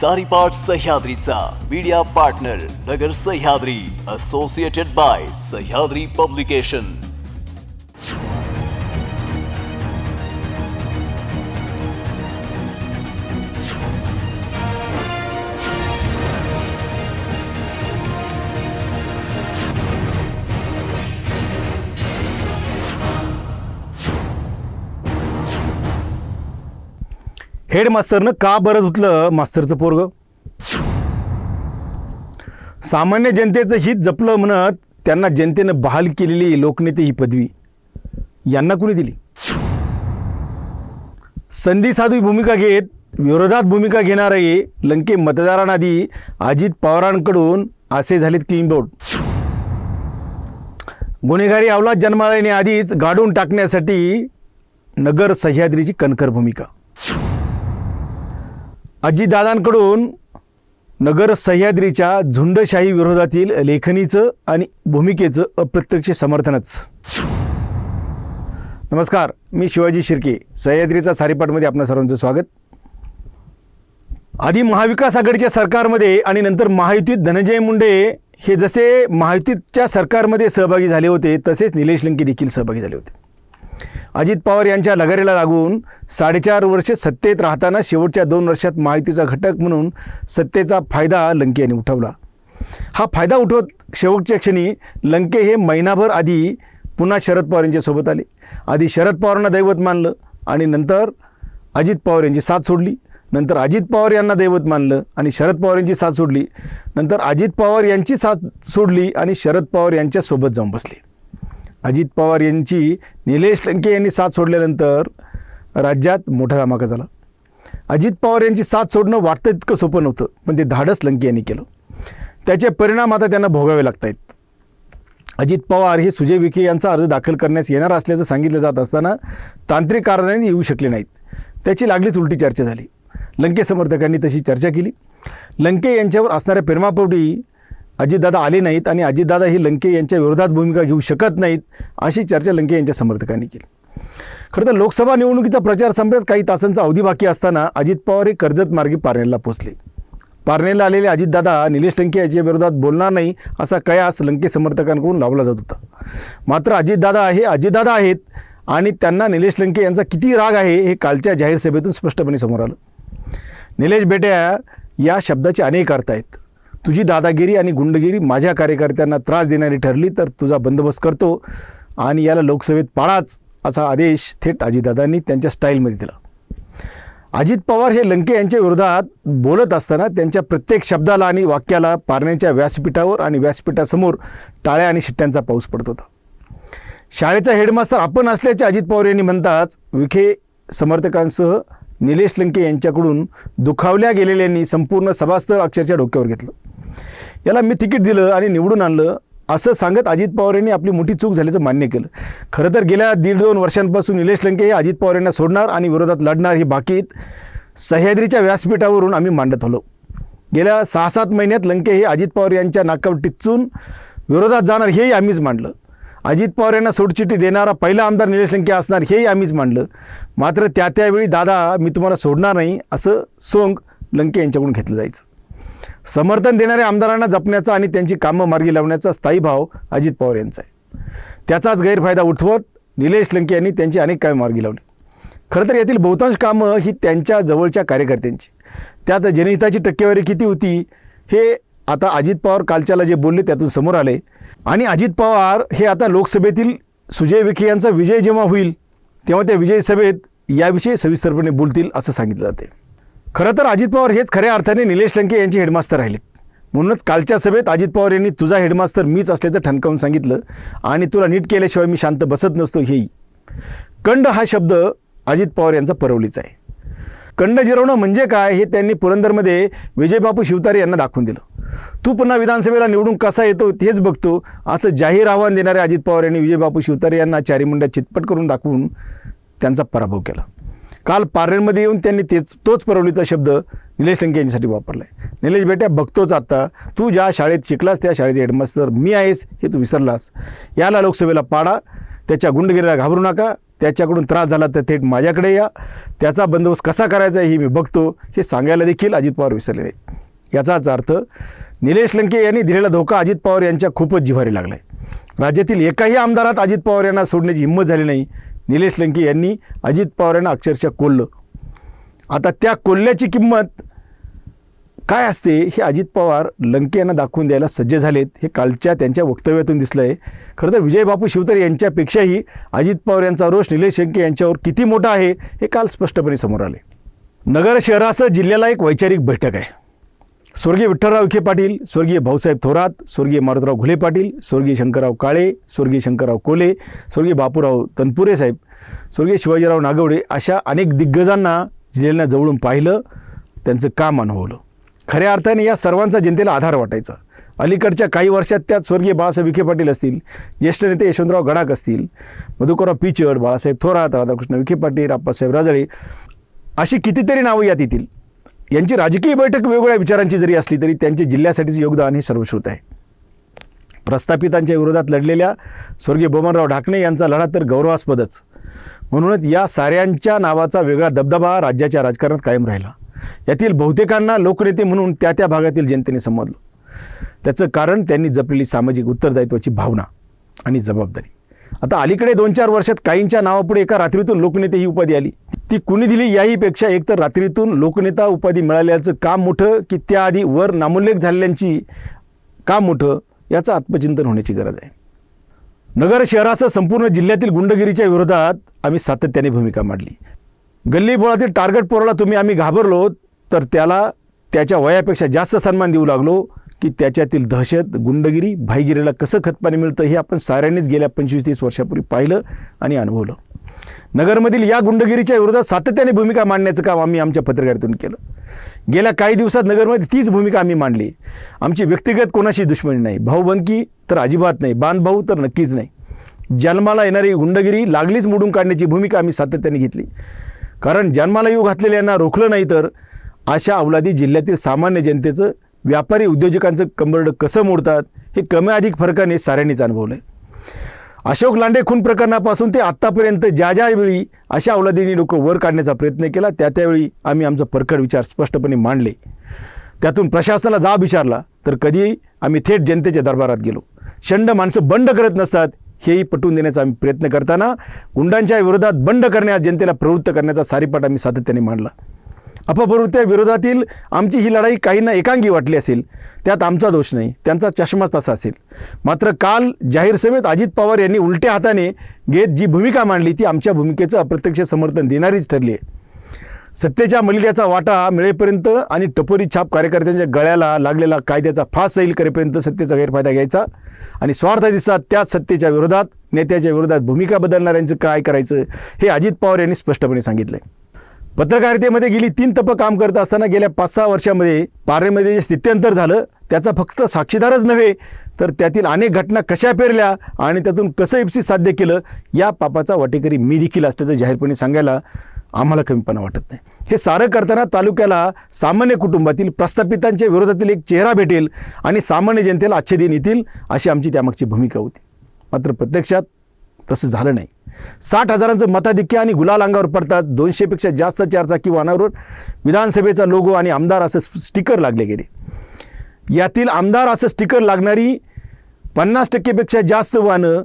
सारीपाट सह्याद्रीचा. Media partner Nagar Sahyadri associated by Sahyadri publication हेडमास्टरनं का बरं धुतलं मास्तरचं पोरग? सामान्य जनतेचं हित जपलं म्हणत त्यांना जनतेनं बहाल केलेली लोकनेते ही पदवी. यांना कुणी दिली? संधी साधू भूमिका घेत विरोधात भूमिका घेणारे लंके मतदारांआधी अजित पवारांकडून असे झालेत क्लीन बोर्ड गुन्हेगारी अवलाद जन्माला येण्याआधीच गाडून टाकण्यासाठी नगर सह्याद्रीची कणखर भूमिका. अजितदादांकडून नगर सह्याद्रीच्या झुंडशाही विरोधातील लेखणीचं आणि भूमिकेचं अप्रत्यक्ष समर्थनच. नमस्कार मी शिवाजी शिर्के सह्याद्रीचा सारीपाठमध्ये आपणा सर्वांचं स्वागत. आधी महाविकास आघाडीच्या सरकारमध्ये आणि नंतर महायुतीत धनंजय मुंडे हे जसे महायुतीच्या सरकारमध्ये सहभागी झाले होते तसेच निलेश लंके देखील सहभागी झाले होते. अजित पवार यांच्या लगारीला लागून साडेचार वर्षे सत्तेत राहताना शेवटच्या दोन वर्षात माहितीचा घटक म्हणून सत्तेचा फायदा लंके यांनी उठवला. हा फायदा उठवत शेवटच्या क्षणी लंके हे महिनाभर आधी पुन्हा शरद पवार यांच्यासोबत आले. आधी शरद पवारांना दैवत मानलं आणि नंतर अजित पवार यांची साथ सोडली. नंतर अजित पवार यांना दैवत मानलं आणि शरद पवार यांची साथ सोडली. नंतर अजित पवार यांची साथ सोडली आणि शरद पवार यांच्यासोबत जाऊन बसले. अजित पवार यांची निलेश लंके यांनी साथ सोडल्यानंतर राज्यात मोठा धमाका झाला. अजित पवार यांची साथ सोडणं वाटतं इतकं सोपं नव्हतं पण ते धाडस लंके यांनी केलं. त्याचे परिणाम आता त्यांना भोगावे लागत आहेत अजित पवार हे सुजय विखे यांचा अर्ज दाखल करण्यास येणार असल्याचं सांगितलं जात असताना तांत्रिक कारणाने येऊ शकले नाहीत. त्याची लागलीच उलटी चर्चा झाली. लंके समर्थकांनी तशी चर्चा केली. लंके यांच्यावर असणाऱ्या प्रेमापोटी अजितदादा आले नाहीत आणि अजितदादा ही लंके यांच्या विरोधात भूमिका घेऊ शकत नाहीत अशी चर्चा लंके यांच्या समर्थकांनी केली. खरं तर लोकसभा निवडणुकीचा प्रचार संपण्यात काही तासांचा अवधी बाकी असताना अजित पवार हे कर्जत मार्गी पारनेरला पोहोचले. पारनेरला आलेले अजितदादा निलेश लंके यांच्या विरोधात बोलणार नाही असा कयास लंके समर्थकांकडून लावला जात होता. मात्र अजितदादा हे अजितदादा आहेत आणि त्यांना निलेश लंके यांचा किती राग आहे हे कालच्या जाहीर सभेतून स्पष्टपणे समोर आलं. निलेश बेट्या या शब्दाचे अनेक अर्थ आहेत. तुझी दादागिरी आणि गुंडगिरी माझ्या कार्यकर्त्यांना त्रास देणारी ठरली तर तुझा बंदोबस्त करतो आणि याला लोकसभेत पाळाच असा आदेश थेट अजितदादांनी त्यांच्या स्टाईलमध्ये दिला. अजित पवार हे लंके यांच्या विरोधात बोलत असताना त्यांच्या प्रत्येक शब्दाला आणि वाक्याला पारण्याच्या व्यासपीठावर आणि व्यासपीठासमोर टाळ्या आणि शिट्ट्यांचा पाऊस पडत होता. शाळेचा हेडमास्टर आपण असल्याचे अजित पवार यांनी म्हणताच विखे समर्थकांसह निलेश लंके यांच्याकडून दुखावल्या गेलेल्यांनी संपूर्ण सभास्थळ अक्षरशः डोक्यावर घेतलं. याला मी तिकीट दिलं आणि निवडून आणलं असं सांगत अजित पवार यांनी आपली मोठी चूक झाल्याचं मान्य केलं. खरं तर गेल्या दीड दोन वर्षांपासून निलेश लंके हे अजित पवार यांना सोडणार आणि विरोधात लढणार ही बाकीत सह्याद्रीच्या व्यासपीठावरून आम्ही मांडत आलो. गेल्या सहा सात महिन्यात लंके हे अजित पवार यांच्या नाकावर टिचून विरोधात जाणार हेही आम्हीच मांडलं अजित पवार यांना सोडचिठ्ठी देणारा पहिला आमदार निलेश लंके असणार हेही आम्हीच मांडलं मात्र त्या त्यावेळी दादा मी तुम्हाला सोडणार नाही असं सोंग लंके यांच्याकडून घेतलं जायचं. समर्थन देणाऱ्या आमदारांना जपण्याचा आणि त्यांची कामं मार्गी लावण्याचा स्थायी भाव अजित पवार यांचा आहे. त्याचाच गैरफायदा उठवत निलेश लंके यांनी त्यांची अनेक कामे मार्गी लावली. खरं तर यातील बहुतांश कामं ही त्यांच्या जवळच्या कार्यकर्त्यांची. त्यात जनहिताची टक्केवारी किती होती हे आता अजित पवार कालच्याला जे बोलले त्यातून समोर आले. आणि अजित पवार हे आता लोकसभेतील सुजय विखे यांचा विजय जेव्हा होईल तेव्हा त्या विजयी सभेत याविषयी सविस्तरपणे बोलतील असं सांगितलं जाते. खरं तर अजित पवार हेच खऱ्या अर्थाने निलेश लंके यांचे हेडमास्तर राहिलेत. म्हणूनच कालच्या सभेत अजित पवार यांनी तुझा हेडमास्तर मीच असल्याचं ठणकावून सांगितलं आणि तुला नीट केल्याशिवाय मी शांत बसत नसतो हेही. कंड हा शब्द अजित पवार यांचा परवलीचा आहे. कंड जिरवणं म्हणजे काय हे त्यांनी पुरंदरमध्ये विजयबापू शिवतारे यांना दाखवून दिलं. तू पुन्हा विधानसभेला निवडून कसा येतो हेच बघतो. असं जाहीर आव्हान देणारे अजित पवार यांनी विजयबापू शिवतारे यांना चारी मुंड्या चितपट करून दाखवून त्यांचा पराभव केला. काल पार्लरमध्ये येऊन त्यांनी तेच तोच परवलीचा शब्द निलेश लंके यांच्यासाठी वापरला आहे निलेश बेट्या बघतोच आत्ता तू ज्या शाळेत शिकलास त्या शाळेचे हेडमास्तर मी आहेस हे तू विसरलास. याला लोकसभेला पाडा. त्याच्या गुंडगिरीला घाबरू नका. त्याच्याकडून त्रास झाला तर थेट माझ्याकडे या. त्याचा बंदोबस्त कसा करायचा हे मी बघतो. हे सांगायला देखील अजित पवार विसरले. नाहीत याचाच अर्थ निलेश लंके यांनी दिलेला धोका अजित पवार यांच्या खूपच जिव्हारी लागला आहे राज्यातील एकाही आमदारात अजित पवार यांना सोडण्याची हिंमत झाली नाही. निलेश लंके यांनी अजित पवार यांना अक्षरशः कोल्लं. आता त्या कोल्ल्याची किंमत काय असते हे अजित पवार लंके यांना दाखवून द्यायला सज्ज झालेत हे कालच्या त्यांच्या वक्तव्यातून दिसलं आहे खरं तर विजयबापू शिवतरे यांच्यापेक्षाही अजित पवार यांचा रोष निलेश लंके यांच्यावर किती मोठा आहे हे काल स्पष्टपणे समोर आले नगर शहरासह जिल्ह्याला एक वैचारिक बैठक आहे. स्वर्गीय विठ्ठलराव विखे पाटील स्वर्गीय भाऊसाहेब थोरात स्वर्गीय मारुतराव घुले पाटील स्वर्गीय शंकरराव काळे स्वर्गीय शंकरराव कोले स्वर्गीय बापूराव तनपुरे साहेब स्वर्गीय शिवाजीराव नागवडे अशा अनेक दिग्गजांना जिल्ह्यानं जवळून पाहिलं त्यांचं काम अनुभवलं. खऱ्या अर्थाने या सर्वांचा जनतेला आधार वाटायचा. अलीकडच्या काही वर्षात त्यात स्वर्गीय बाळासाहेब विखे पाटील असतील ज्येष्ठ नेते यशवंतराव गडाख असतील मधुकरराव पिचड बाळासाहेब थोरात राधाकृष्ण विखे पाटील आप्पासाहेब राजळे अशी कितीतरी नावं यात येतील. यांची राजकीय बैठक वेगवेगळ्या विचारांची जरी असली तरी त्यांचे जिल्ह्यासाठीचं योगदान हे सर्वश्रुत आहे. प्रस्थापितांच्या विरोधात लढलेल्या स्वर्गीय बोमनराव ढाकणे यांचा लढा तर गौरवास्पदच. म्हणूनच या साऱ्यांच्या नावाचा वेगळा दबदबा राज्याच्या राजकारणात कायम राहिला. यातील बहुतेकांना लोकनेते म्हणून त्या त्या भागातील जनतेने समजलं त्याचं कारण त्यांनी जपलेली सामाजिक उत्तरदायित्वाची भावना आणि जबाबदारी. आता अलीकडे दोन चार वर्षात काहींच्या नावापुढे एका रात्रीतून लोकनेते ही उपाधी आली. ती कुणी दिली याहीपेक्षा एकतर रात्रीतून लोकनेता उपाधी मिळाल्याचं काम मोठं की त्याआधी वर नामोल्लेख झालेल्यांची काम मोठं याचं आत्मचिंतन होण्याची गरज आहे. नगर शहरासह संपूर्ण जिल्ह्यातील गुंडगिरीच्या विरोधात आम्ही सातत्याने भूमिका मांडली. गल्लीबोळातील टार्गेट पोराला तुम्ही आम्ही घाबरलो तर त्याला त्याच्या वयापेक्षा जास्त सन्मान देऊ लागलो की त्याच्यातील दहशत गुंडगिरी भाईगिरीला कसं खतपाणी मिळतं हे आपण साऱ्यांनीच गेल्या पंचवीस तीस वर्षापूर्वी पाहिलं आणि अनुभवलं. नगरमधील या गुंडगिरीच्या विरोधात सातत्याने भूमिका मांडण्याचं काम आम्ही आमच्या पत्रकारितून केलं. गेल्या काही दिवसात नगरमध्ये तीच भूमिका आम्ही मांडली. आमची व्यक्तिगत कोणाशी दुश्मनी नाही. भाऊबंदकी तर अजिबात नाही. बांधभाऊ तर नक्कीच नाही. जन्माला येणारी गुंडगिरी लागलीच मोडून काढण्याची भूमिका आम्ही सातत्याने घेतली. कारण जन्माला येऊ घातलेल्यांना रोखलं नाही तर अशा अवलादी जिल्ह्यातील सामान्य जनतेचं व्यापारी उद्योजकांचं कंबरडं कसं मोडतात हे कमी अधिक फरकाने साऱ्यांनीच अनुभवलं आहे अशोक लांडे खून प्रकरणापासून ते आत्तापर्यंत ज्या ज्या वेळी अशा अवलादींनी लोक वर काढण्याचा प्रयत्न केला त्या त्यावेळी आम्ही आमचा परखड विचार स्पष्टपणे मांडले. त्यातून प्रशासनाला जाब विचारला तर कधीही आम्ही थेट जनतेच्या दरबारात गेलो. शंड माणसं बंड करत नसतात हेही पटवून देण्याचा आम्ही प्रयत्न करताना गुंडांच्या विरोधात बंड करण्यास जनतेला प्रवृत्त करण्याचा सारीपाट आम्ही सातत्याने मांडला. अपप्रवृत्त्या विरोधातील आमची ही लढाई काहींना एकांगी वाटली असेल. त्यात आमचा दोष नाही त्यांचा चष्माच तसा असेल. मात्र काल जाहीर सभेत अजित पवार यांनी उलट्या हाताने घेत जी भूमिका मांडली ती आमच्या भूमिकेचं अप्रत्यक्ष समर्थन देणारीच ठरली आहे. सत्तेच्या मलिद्याचा वाटा मिळेपर्यंत आणि टपोरी छाप कार्यकर्त्यांच्या गळ्याला लागलेला कायद्याचा फास सैल करेपर्यंत सत्तेचा गैरफायदा घ्यायचा आणि स्वार्थ दिसतात त्याच सत्तेच्या विरोधात नेत्याच्या विरोधात भूमिका बदलणाऱ्यांचं काय करायचं हे अजित पवार यांनी स्पष्टपणे सांगितलं आहे पत्रकारितेमध्ये गेली तीन तप काम करत असताना गेल्या पाच सहा वर्षामध्ये पारेमध्ये जे स्थित्यंतर झालं त्याचा फक्त साक्षीदारच नव्हे तर त्यातील अनेक घटना कशा पेरल्या आणि त्यातून कसं इप्सित साध्य केलं या पापाचा वाटेकरी मी देखील असल्याचं जाहीरपणे सांगायला आम्हाला कमीपणा वाटत नाही. हे सारं करताना तालुक्याला सामान्य कुटुंबातील प्रस्थापितांच्या विरोधातील एक चेहरा भेटेल आणि सामान्य जनतेला अच्छे येतील अशी आमची त्यामागची भूमिका होती. मात्र प्रत्यक्षात तसं झालं नाही. साठ हजारांचं मताधिक्य आणि गुलाल अंगावर पडतात दोनशेपेक्षा जास्त चारचाकी वाहनावरून विधानसभेचा लोगो आणि आमदार असं स्टिकर लागले गेले. यातील आमदार असं स्टिकर लागणारी पन्नास टक्केपेक्षा जास्त वाहनं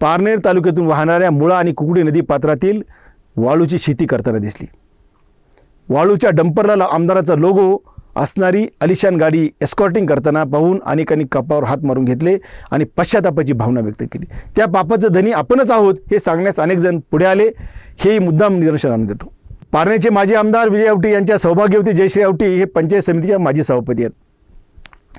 पारनेर तालुक्यातून वाहणाऱ्या मुळा आणि कुकडी नदी पात्रातील वाळूची शेती करताना दिसली. वाळूच्या डंपरला आमदाराचा लोगो असणारी अलिशान गाडी एस्कॉर्टिंग करताना पाहून अनेकांनी कपावर हात मारून घेतले आणि पश्चातापाची भावना व्यक्त केली. त्या पापाचं धनी आपणच आहोत हे सांगण्यास अनेक जण पुढे आले. हेही मुद्दाम निदर्शनानं देतो. पारण्याचे माजी आमदार विजय आवटी यांच्या सौभाग्यवती जयश्री आवटी हे पंचायत समितीच्या माजी सभापती आहेत.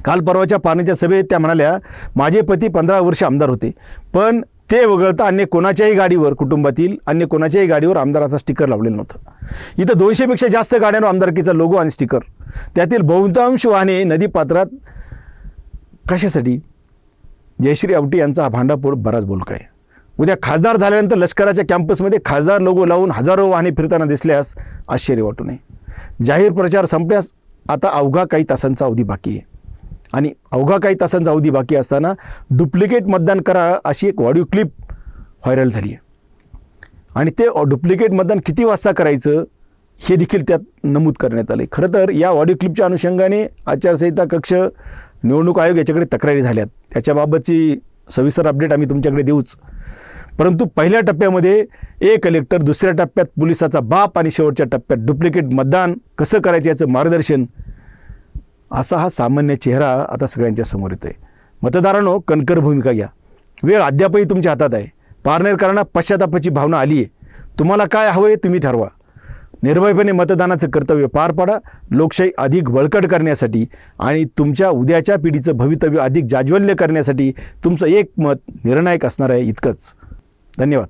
काल परवाच्या पारण्याच्या सभेत त्या म्हणाल्या माझे पती पंधरा वर्ष आमदार होते पण ते वगळता अन्य कोणाच्याही गाडीवर कुटुंबातील अन्य कोणाच्याही गाडीवर आमदाराचा स्टिकर लावलेलं नव्हतं. इथं दोनशेपेक्षा जास्त गाड्यांवर आमदारकीचा लोगो आणि स्टिकर त्यातील बहुतांश वाहने नदीपात्रात कशासाठी? जयश्री आवटी यांचा हा बराच बोलका आहे उद्या खासदार झाल्यानंतर लष्कराच्या कॅम्पसमध्ये खासदार लोगो लावून हजारो वाहने फिरताना दिसल्यास आश्चर्य वाटू नये. जाहीर प्रचार संपल्यास आता अवघा काही तासांचा अवधी बाकी आहे. आणि अवघा काही तासांचा अवधी बाकी असताना डुप्लिकेट मतदान करा अशी एक ऑडिओ क्लिप व्हायरल झाली आहे. आणि ते डुप्लिकेट मतदान किती वाजता करायचं? हे देखील त्यात नमूद करण्यात आले. खरं तर या ऑडिओ क्लिपच्या अनुषंगाने आचारसंहिता कक्ष निवडणूक आयोग याच्याकडे तक्रारी झाल्यात. त्याच्याबाबतची सविस्तर अपडेट आम्ही तुमच्याकडे देऊच. परंतु पहिल्या टप्प्यामध्ये ए कलेक्टर दुसऱ्या टप्प्यात पोलिसाचा बाप आणि शेवटच्या टप्प्यात डुप्लिकेट मतदान कसं करायचं याचं मार्गदर्शन असा हा सामान्य चेहरा आता सगळ्यांच्या समोर येतो आहे मतदारांनो कणकर भूमिका घ्या. वेळ अद्यापही तुमच्या हातात आहे. पारनेरकरांना पश्चातापाची भावना आली आहे तुम्हाला काय हवं आहे तुम्ही ठरवा. निर्भयपणे मतदानाचं कर्तव्य पार पाडा. लोकशाही अधिक बळकट करण्यासाठी आणि तुमच्या उद्याच्या पिढीचं भवितव्य अधिक जाज्वल्य करण्यासाठी तुमचं एक मत निर्णायक असणार आहे इतकंच. धन्यवाद.